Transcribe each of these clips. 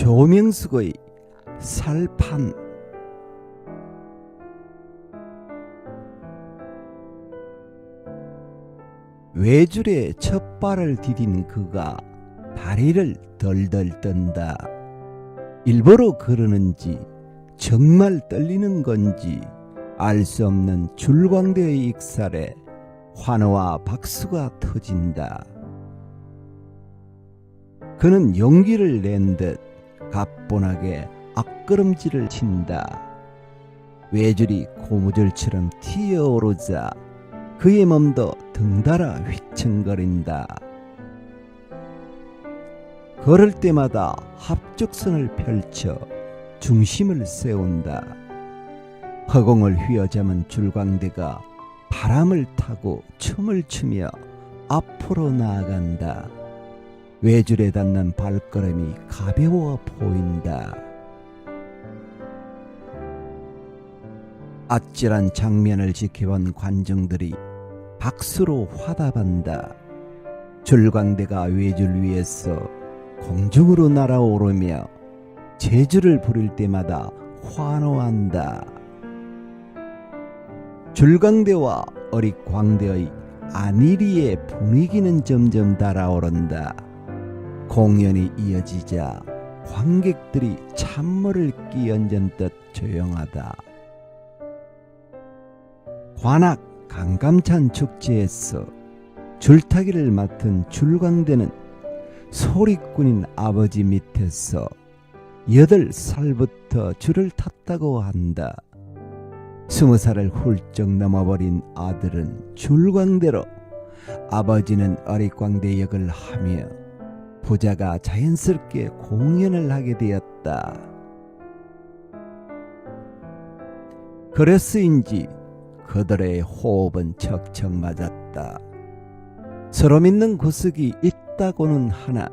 조명숙의 살판 외줄에 첫 발을 디딘 그가 다리를 덜덜 떤다. 일부러 그러는지 정말 떨리는 건지 알 수 없는 줄광대의 익살에 환호와 박수가 터진다. 그는 용기를 낸 듯 가뿐하게 앞걸음질을 친다. 외줄이 고무줄처럼 튀어오르자 그의 몸도 등달아 휘청거린다. 걸을 때마다 합죽선을 펼쳐 중심을 세운다. 허공을 휘어잡은 줄광대가 바람을 타고 춤을 추며 앞으로 나아간다. 외줄에 닿는 발걸음이 가벼워 보인다. 아찔한 장면을 지켜본 관중들이 박수로 화답한다. 줄광대가 외줄 위에서 공중으로 날아오르며 제주를 부릴 때마다 환호한다. 줄광대와 어릿광대의 안일이의 분위기는 점점 달아오른다. 공연이 이어지자 관객들이 찬물을 끼얹은 듯 조용하다. 관악 강감찬 축제에서 줄타기를 맡은 줄광대는 소리꾼인 아버지 밑에서 여덟 살부터 줄을 탔다고 한다. 스무 살을 훌쩍 넘어버린 아들은 줄광대로 아버지는 어릿광대 역을 하며 부자가 자연스럽게 공연을 하게 되었다. 그래서인지 그들의 호흡은 척척 맞았다. 서로 믿는 구석이 있다고는 하나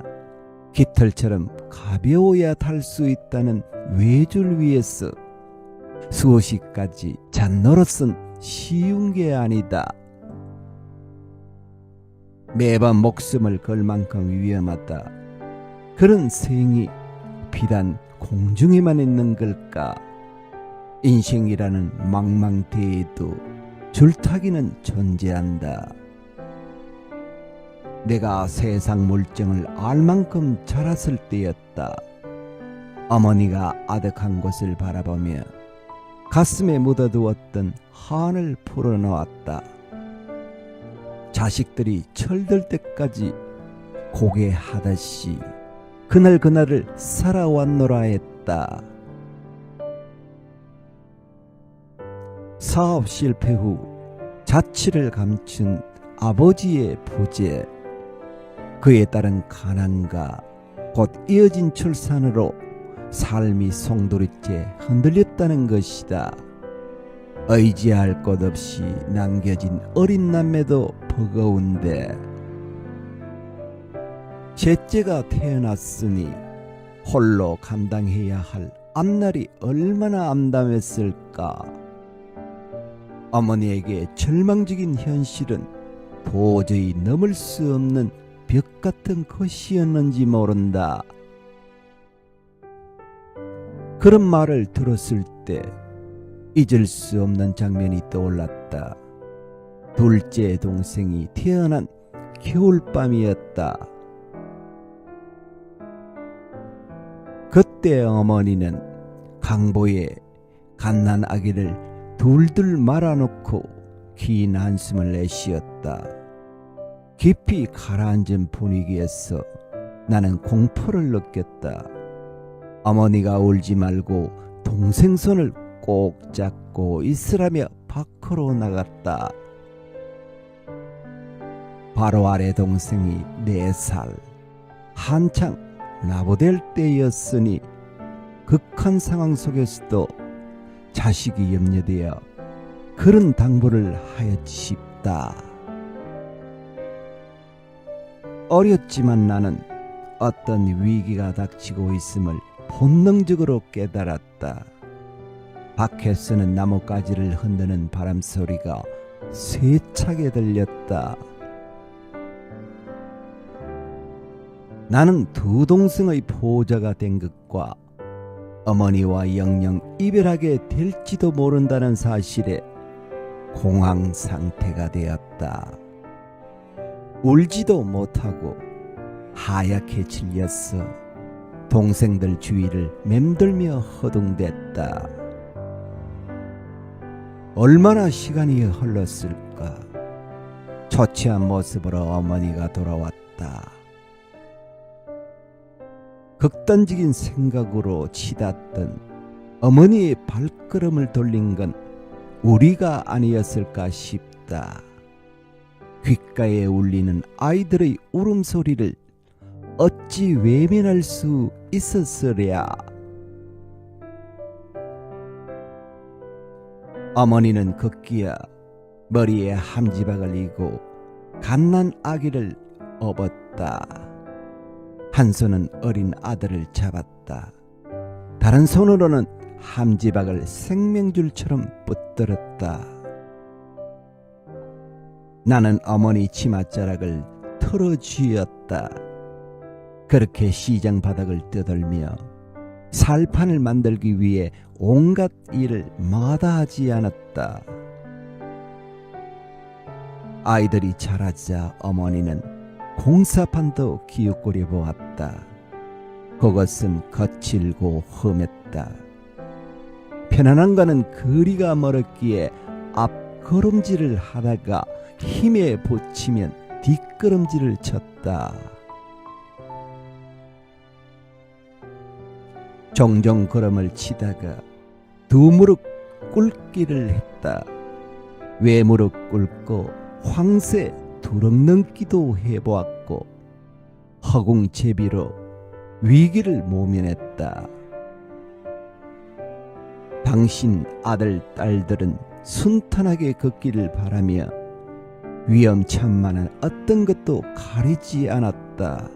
깃털처럼 가벼워야 탈 수 있다는 외줄 위에서 수호시까지 잔노릇은 쉬운 게 아니다. 매번 목숨을 걸 만큼 위험하다. 그런 생이 비단 공중에만 있는 걸까? 인생이라는 망망대해도 줄타기는 존재한다. 내가 세상 물정을 알 만큼 자랐을 때였다. 어머니가 아득한 곳을 바라보며 가슴에 묻어두었던 한을 풀어놓았다. 자식들이 철들 때까지 고개 하듯이 그날 그날을 살아왔노라 했다. 사업 실패 후 자취를 감춘 아버지의 부재, 그에 따른 가난과 곧 이어진 출산으로 삶이 송두리째 흔들렸다는 것이다. 의지할 것 없이 남겨진 어린 남매도 버거운데 셋째가 태어났으니 홀로 감당해야 할 앞날이 얼마나 암담했을까. 어머니에게 절망적인 현실은 도저히 넘을 수 없는 벽 같은 것이었는지 모른다. 그런 말을 들었을 때 잊을 수 없는 장면이 떠올랐다. 둘째 동생이 태어난 겨울밤이었다. 그때 어머니는 강보에 갓난 아기를 둘둘 말아놓고 긴 한숨을 내쉬었다. 깊이 가라앉은 분위기에서 나는 공포를 느꼈다. 어머니가 울지 말고 동생 손을 꼭 잡고 있으라며 밖으로 나갔다. 바로 아래 동생이 네 살, 한창 나보될 때였으니 극한 상황 속에서도 자식이 염려되어 그런 당부를 하였지 싶다. 어렸지만 나는 어떤 위기가 닥치고 있음을 본능적으로 깨달았다. 밖에서는 나뭇가지를 흔드는 바람 소리가 세차게 들렸다. 나는 두 동생의 보호자가 된 것과 어머니와 영영 이별하게 될지도 모른다는 사실에 공황 상태가 되었다. 울지도 못하고 하얗게 질렸어. 동생들 주위를 맴돌며 허둥댔다. 얼마나 시간이 흘렀을까? 초췌한 모습으로 어머니가 돌아왔다. 극단적인 생각으로 치닫던 어머니의 발걸음을 돌린 건 우리가 아니었을까 싶다. 귓가에 울리는 아이들의 울음소리를 어찌 외면할 수 있었으랴. 어머니는 급기야 머리에 함지박을 이고 갓난 아기를 업었다. 한 손은 어린 아들을 잡았다. 다른 손으로는 함지박을 생명줄처럼 붙들었다. 나는 어머니 치맛자락을 털어쥐었다. 그렇게 시장 바닥을 떠돌며 살판을 만들기 위해 온갖 일을 마다하지 않았다. 아이들이 자라자 어머니는 공사판도 기웃거려 보았다. 그것은 거칠고 험했다. 편안한 거는 거리가 멀었기에 앞 걸음질을 하다가 힘에 붙이면 뒷걸음질을 쳤다. 종종 걸음을 치다가 두 무릎 꿇기를 했다. 외무릎 꿇고 황새 두럭 넘기도 해보았고 허공제비로 위기를 모면했다. 당신 아들 딸들은 순탄하게 걷기를 바라며 위험천만한 어떤 것도 가리지 않았다.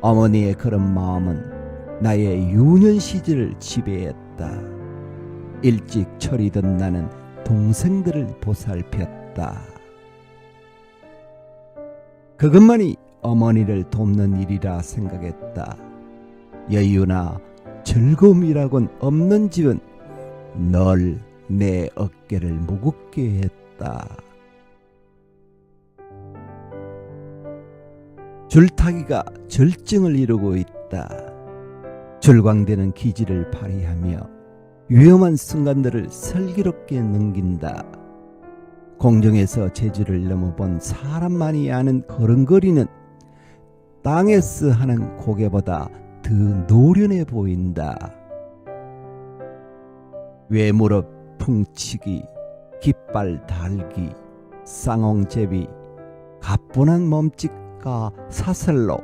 어머니의 그런 마음은 나의 유년 시절을 지배했다. 일찍 철이던 나는 동생들을 보살폈다. 그것만이 어머니를 돕는 일이라 생각했다. 여유나 즐거움이라곤 없는 집은 널 내 어깨를 무겁게 했다. 줄타기가 절정을 이루고 있다. 줄광되는 기지를 발휘하며 위험한 순간들을 슬기롭게 넘긴다. 공정에서 제주를 넘어본 사람만이 아는 걸음걸이는 땅에서 하는 고개보다 더 노련해 보인다. 외무릎 풍치기, 깃발 달기, 쌍홍제비, 가뿐한 몸짓과 사슬로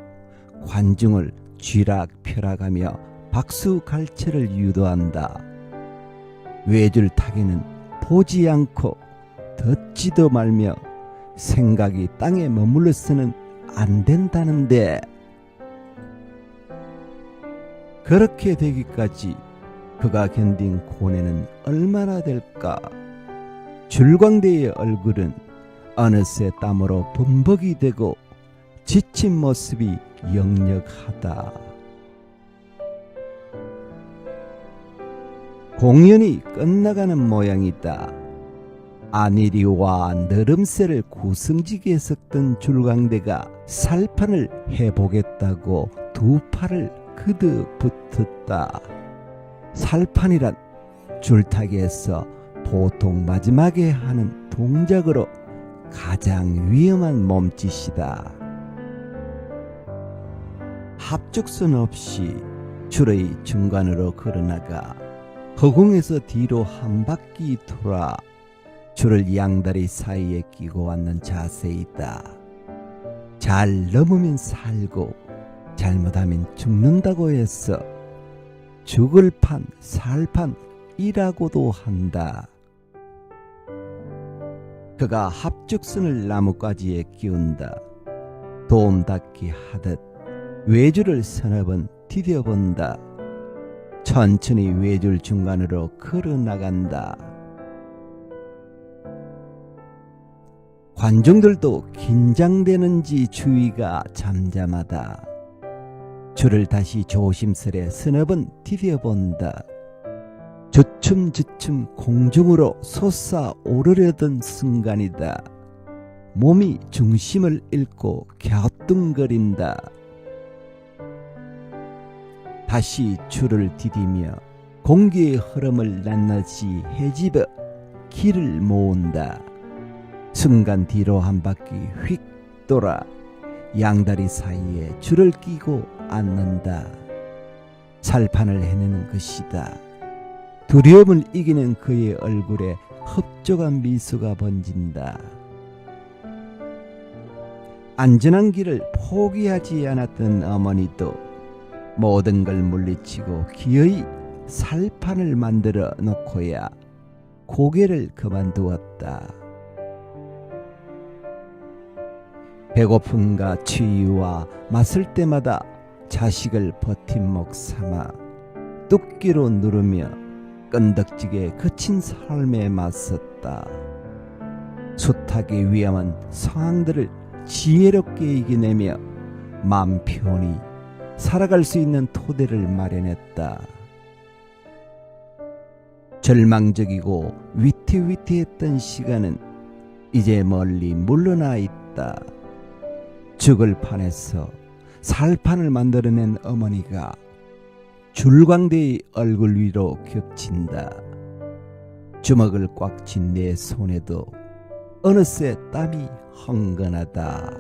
관중을 쥐락펴락하며 박수갈채를 유도한다. 외줄 타기는 보지 않고 듣지도 말며 생각이 땅에 머물러서는 안 된다는데 그렇게 되기까지 그가 견딘 고뇌는 얼마나 될까? 줄광대의 얼굴은 어느새 땀으로 범벅이 되고 지친 모습이 역력하다. 공연이 끝나가는 모양이다. 아니리와 너름새를 구성지게 섞던 줄광대가 살판을 해보겠다고 두 팔을 그득 붙었다. 살판이란 줄타기에서 보통 마지막에 하는 동작으로 가장 위험한 몸짓이다. 합죽선 없이 줄의 중간으로 걸어나가 허공에서 뒤로 한 바퀴 돌아 줄을 양다리 사이에 끼고 앉는 자세이다. 잘 넘으면 살고 잘못하면 죽는다고 해서 죽을 판, 살 판이라고도 한다. 그가 합죽선을 나뭇가지에 끼운다. 도움 닫기 하듯 외줄을 서너 번 디뎌본다. 천천히 외줄 중간으로 걸어 나간다. 관중들도 긴장되는지 주위가 잠잠하다. 줄을 다시 조심스레 번 디뎌본다. 주춤주춤 공중으로 솟아오르려던 순간이다. 몸이 중심을 잃고 갸우뚱거린다. 다시 줄을 디디며 공기의 흐름을 낱낱이 헤집어 길을 모은다. 순간 뒤로 한 바퀴 휙 돌아 양다리 사이에 줄을 끼고 앉는다. 살판을 해내는 것이다. 두려움을 이기는 그의 얼굴에 흡족한 미소가 번진다. 안전한 길을 포기하지 않았던 어머니도 모든 걸 물리치고 기어이 살판을 만들어 놓고야 고개를 그만두었다. 배고픔과 추위와 맞설 때마다 자식을 버팀목 삼아 뚝기로 누르며 끈덕지게 거친 삶에 맞섰다. 숱하게 위험한 상황들을 지혜롭게 이겨내며 맘 편히 살아갈 수 있는 토대를 마련했다. 절망적이고 위태위태했던 시간은 이제 멀리 물러나 있다. 죽을 판에서 살 판을 만들어낸 어머니가 줄광대의 얼굴 위로 겹친다. 주먹을 꽉 쥔 내 손에도 어느새 땀이 흥건하다.